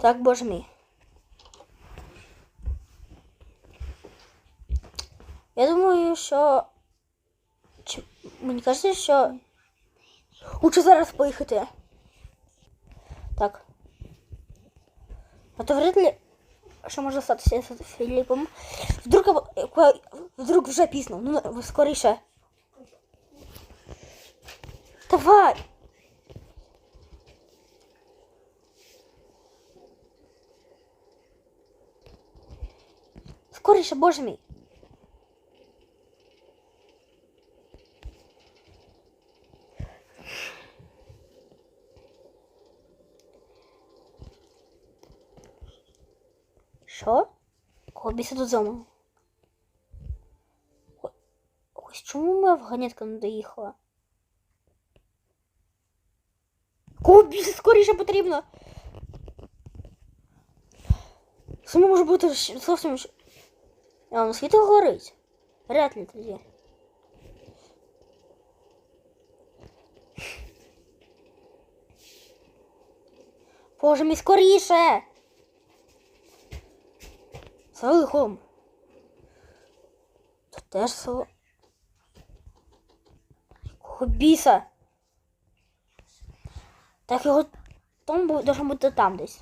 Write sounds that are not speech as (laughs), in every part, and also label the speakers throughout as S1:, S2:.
S1: Так, боже мій. Я думаю, що. Чи... Мені кажеться, що. Лучше зараз поїхати. Так. А то вряд ли, що може статися з Філіпом. Вдруг, вдруг вже пізно. Ну, скоріше. Давай! Скоріше, боже мій. Що? Кого біса тут? О- Ось чому моя вагонетка не доїхала? Кого біса скоріше потрібно? Само може бути зовсім. А, ну світло горить. Вряд ли тоді. Боже мій скоріше! За лихом. Тут теж село. Якого біса? Так його там должен бути там десь.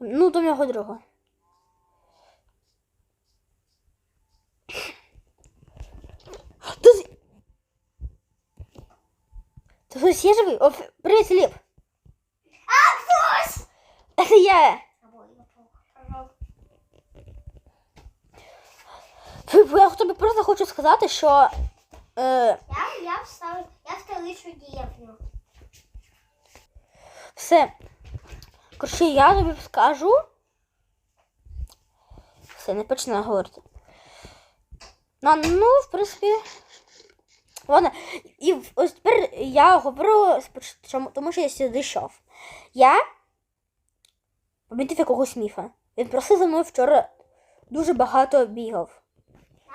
S1: Ну, до мого друга. Тут... Хтось є живий? О, ф- привіт, Філіп!
S2: А, хтось!
S1: Це я! Філіп, я тобі просто хочу сказати, що... Е,
S2: Я, я встав, я в столичну деревню.
S1: все. Коротше, я тобі скажу. Все, не починаю говорити. На, ну, в принципі. Ладно, і ось тепер я говорю, тому що я сюди йшов. Я помітив якогось міфа. Він просто за мною вчора дуже багато бігав.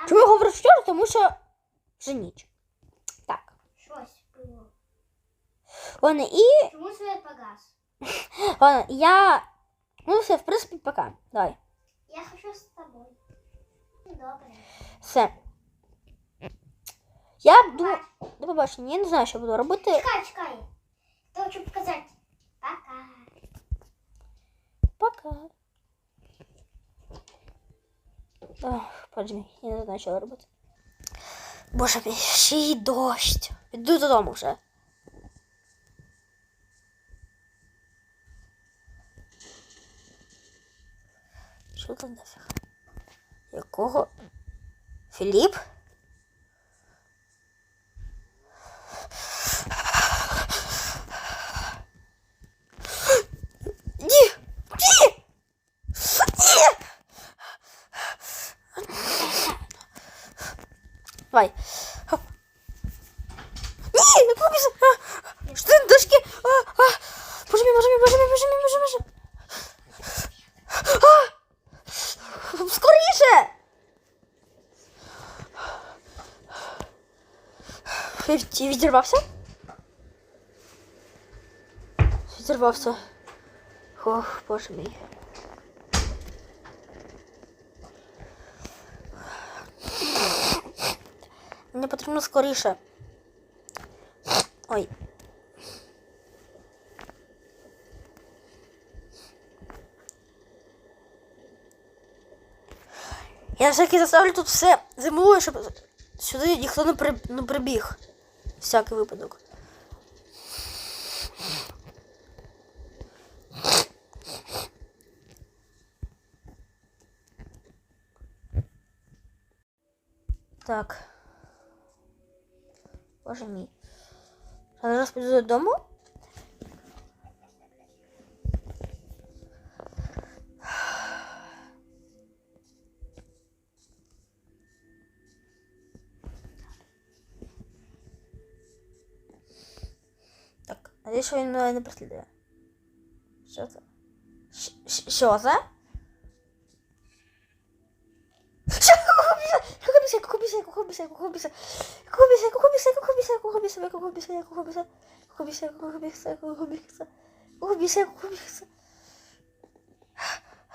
S1: Чому я говорю вчора? Тому що вже ніч. Так.
S2: Щось було.
S1: Ладно, і
S2: Чому свет погас? (laughs)
S1: ладно, я. Ну все, в принципі, пока. Давай.
S2: Я хочу з тобою. Добре.
S1: Все. Я думаю, до побачення. Я не знаю, що буду робити.
S2: Чекай, чекай. Я хочу показати. Пока.
S1: Пока. Ах, поджимі, я не знаю, що робити. Боже мій, ще й дощ. Піду додому вже. Що це нафіг? Якого? Філіп? Давай. Хоп. Не, кукиса. А, что ты на дошке? А, а. Пожми, пожми, пожми, пожми, пожми, пожми. А! Скоріше! Ти відірвався? Відірвався. Ох, боже мій. Мені потрібно скоріше. Ой. Я всякий заставлю тут все зимою, щоб сюди ніхто не, при... не прибіг. Всякий випадок. Так. Боже мій. Я зараз піду додому. Так, надіюсь, що він мене не переслідує. Що це? Щ- щ- Що це? Якого біса? Якого біса? Якого біса? Якого біса? Якого біса? Якого біса? Якого біса?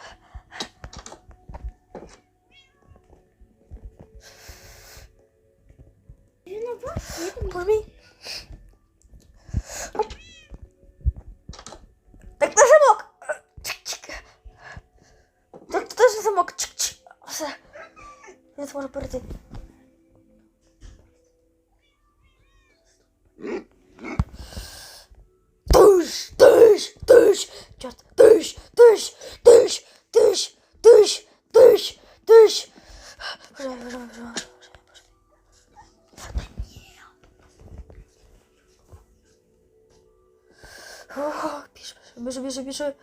S1: Якого тыш, черт, тыш, тыш, тыш, тыш, тыш, тыш, тыш. Бежай, бежай, бежай, бежай, бежай. О, Біжи, біжи, біжи, біжи.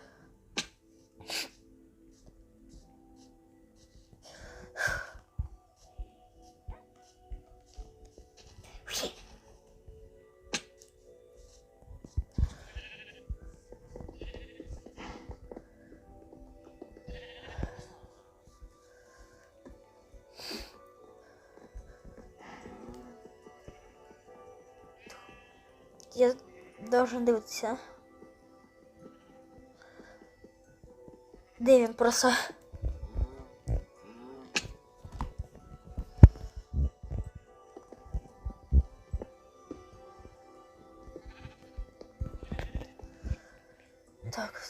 S1: Я должен дивитися. Де він просто? Так.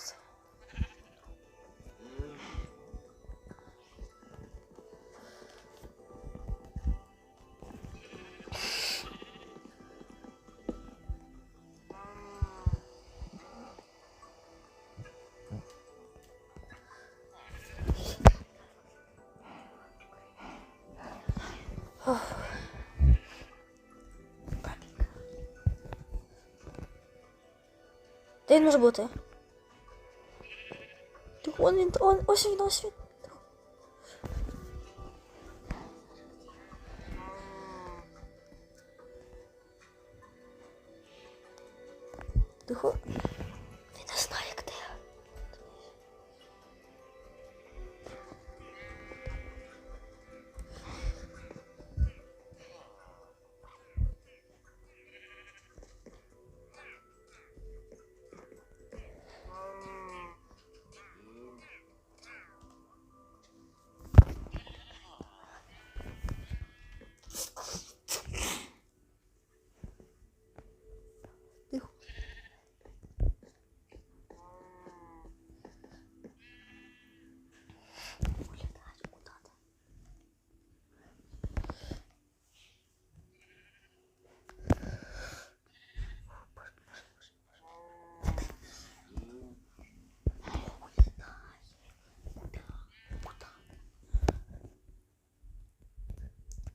S1: Де він може бути? Вон він, он, ось він, ось він. Тихо.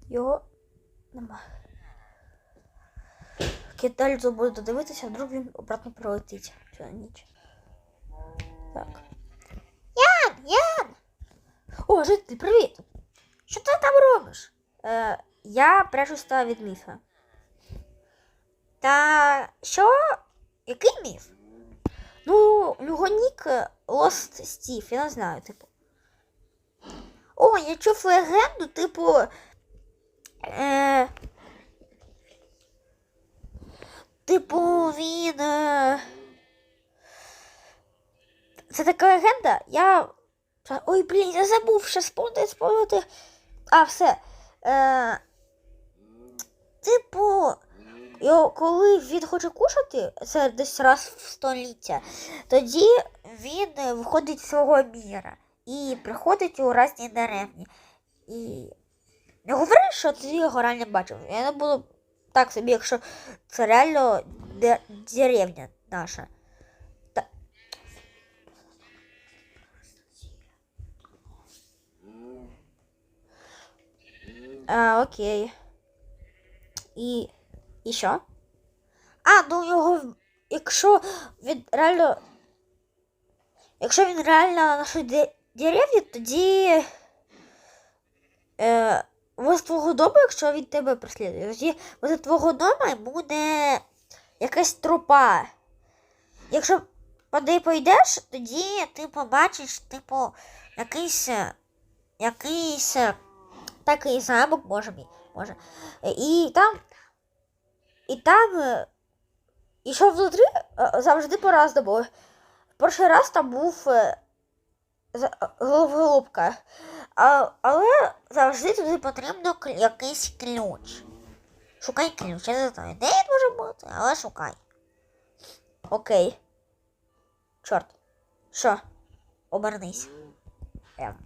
S1: Його нема. Кидаль буде додивитися, вдруг він обратно прилетить цю ніч. Так. Ян! Ян! О, житель, привіт! Що ти там робиш? Е, я прячусь та від міфа. Та що? Який міф? Ну, його нік е, Lost Steve, я не знаю, типу. О, я чув легенду, типу. Е, Типу, він. е, Це така легенда. Я. Ой, блін, я забув ще спомнити, спомнити. А, все. Е... Типу, його, коли він хоче кушати, це десь раз в століття, тоді він е, виходить з свого міра і приходить у різні деревні. І не говори, що ти його реально бачив. Я не буду так собі, якщо це реально де- деревня наша. А, окей. І. І що? А, ну його. Якщо він реально. Якщо він реально на нашій де- деревні, тоді. Е, возле твого дому, якщо він тебе преслідує, тоді твого дому буде якась тропа. Якщо неї пойдеш, тоді ти побачиш, типу, якийсь. е, якийсь е, такий замок, може може. Е, І там. І там. е, йшов туди, е, завжди по-разному. Перший раз там був е, е, головоломка. А, але завжди туди потрібно якийсь ключ. Шукай ключ, я не знаю, де він може бути, але шукай. Окей. Чорт. Що? Обернись. Ем.